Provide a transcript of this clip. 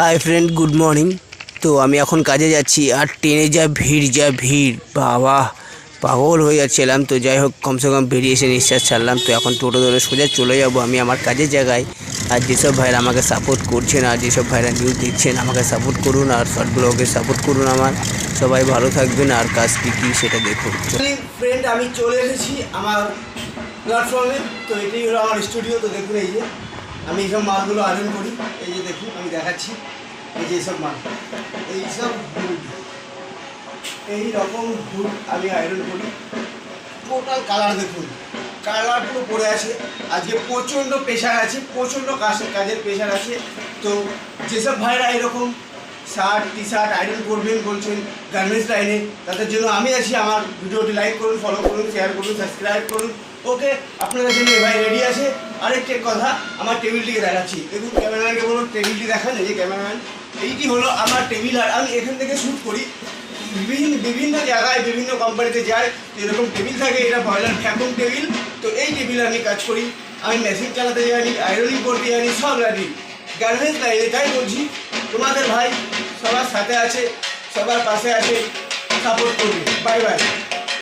Hi friend good morning তো আমি এখন কাজে যাচ্ছি আর ট্রেনে যা ভিড় যা ভিড়। বাবা, পাগল হয়ে যাচ্ছিলাম। তো যাই হোক, কমসে কম বেরিয়ে এসে নিঃশ্বাস ছাড়লাম। তো এখন টোটো ধরে সোজা চলে যাব আমি আমার কাজের জায়গায়। আর যেসব ভাইরা আমাকে সাপোর্ট করছেন আর যেসব ভাইরা নিউজ দিচ্ছেন আমাকে সাপোর্ট করুন আর শর্ট সাপোর্ট করুন আমার। সবাই ভালো থাকবেন আর কাজ কী কী সেটা দেখুন। ফ্রেন্ড আমি চলে এসেছি আমার প্ল্যাটফর্মে তো এটাই হলো আমার স্টুডিও তো দেখুন এই যে। আমি এইসব মালগুলো আয়রন করি। এই যে দেখুন, আমি দেখাচ্ছি। এই যে এইসব মাল। এইসব হুড এই রকম হুড আমি আয়রন করি। টোটাল কালার দেখুন। কালার পুরো পড়ে আছে। আজকে প্রচণ্ড প্রেশার আছে, প্রচণ্ড কাজের কাজের প্রেশার আছে। তো যেসব ভাইরা এরকম শার্ট টি শার্ট আয়রন করবেন, বলছেন গার্মেন্টস লাইনে তাদের জন্য আমি আছি। আমার ভিডিওটি লাইক করুন ফলো করুন শেয়ার করুন সাবস্ক্রাইব করুন। ওকে আপনাদের জন্য ভাই রেডি আছে। আরেকটি কথা, আমার টেবিলটিকে দেখাচ্ছি। দেখুন ক্যামেরাম্যানকে বলুন টেবিলটি দেখান, এই যে ক্যামেরাম্যান এইটি হলো আমার টেবিল আর আমি এখান থেকে শ্যুট করি। বিভিন্ন বিভিন্ন জায়গায়, বিভিন্ন কোম্পানিতে যাই এরকম টেবিল থাকে, এটা বয়লার ভ্যাকুম টেবিল তো এই টেবিলে আমি কাজ করি। আমি মেশিন চালাতে জানি আয়রনিং করতে জানি, সব জানি গার্মেন্টস লাইনে তাই বলছি। তোমাদের ভাই সবার সাথে আছে, সবার পাশে আছে সাপোর্ট করবে। Bye bye